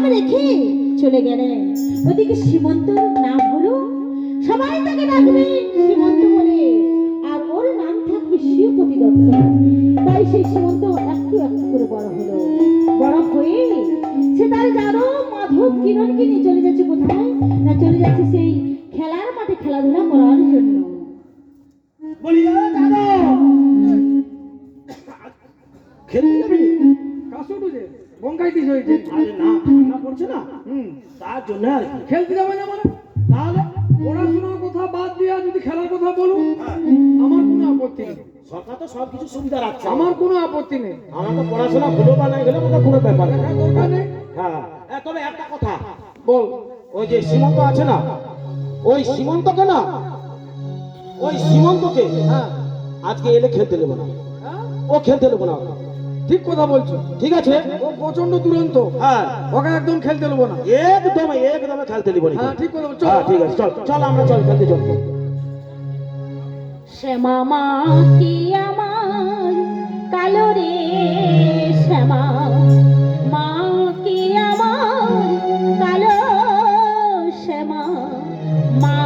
নাম রেখে চলে গেলেন। ওদিকে সীমন্ত নাম হলো, সবাই তাকে ডাকবে সীমন্ত বলে, আর ওর নাম থাকবে শিবপতি দত্ত। তাই সেই সীমন্ত একটু একটু করে বড় হলো। বড় হয়ে সে তার জানো মাধব, কিরণকে নিয়ে চলে যাচ্ছে কোথায়? না, চলে যাচ্ছে সেই খেলার মাঠে খেলাধুলা করার জন্য। বলি বঙ্কাইটিস হয়েছে। আরে না ঠান্ডা পড়ছে না। হুম। তার জন্য আর কি। খেলতে যাবে না মানে? তাহলে? পড়াশোনার কথা বাদ দিয়া যদি খেলার কথা বলো আমার কোনো আপত্তি নেই। সরকার তো সব কিছু সুবিধা রাখছে। আমার কোনো আপত্তি নেই। আমার তো পড়াশোনা হলো বা নাই গেলে ওটা কোনো ব্যাপার না দরকার নেই। হ্যাঁ। তবে একটা কথা। বল। ওই যে সীমন্ত আছে না? ওই সীমন্তকে না? ওই সীমন্তকে হ্যাঁ। আজকে এলে খেলতে নেব না। হ্যাঁ? ও খেলতে নেব না। ঠিক কথা বলছো। ঠিক আছে? ও প্রচণ্ড দুরন্ত। হ্যাঁ। ওকে একদম খেলতে দেবো না। একদম একদম খেলতে নেব না। হ্যাঁ, ঠিক কথা চল হ্যাঁ, ঠিক আছে চল চল আমরা চল খেলতে চল শ্যামা মা কি আমার? কালো রে শ্যামা। মা কি আমার? কালো শ্যামা। মা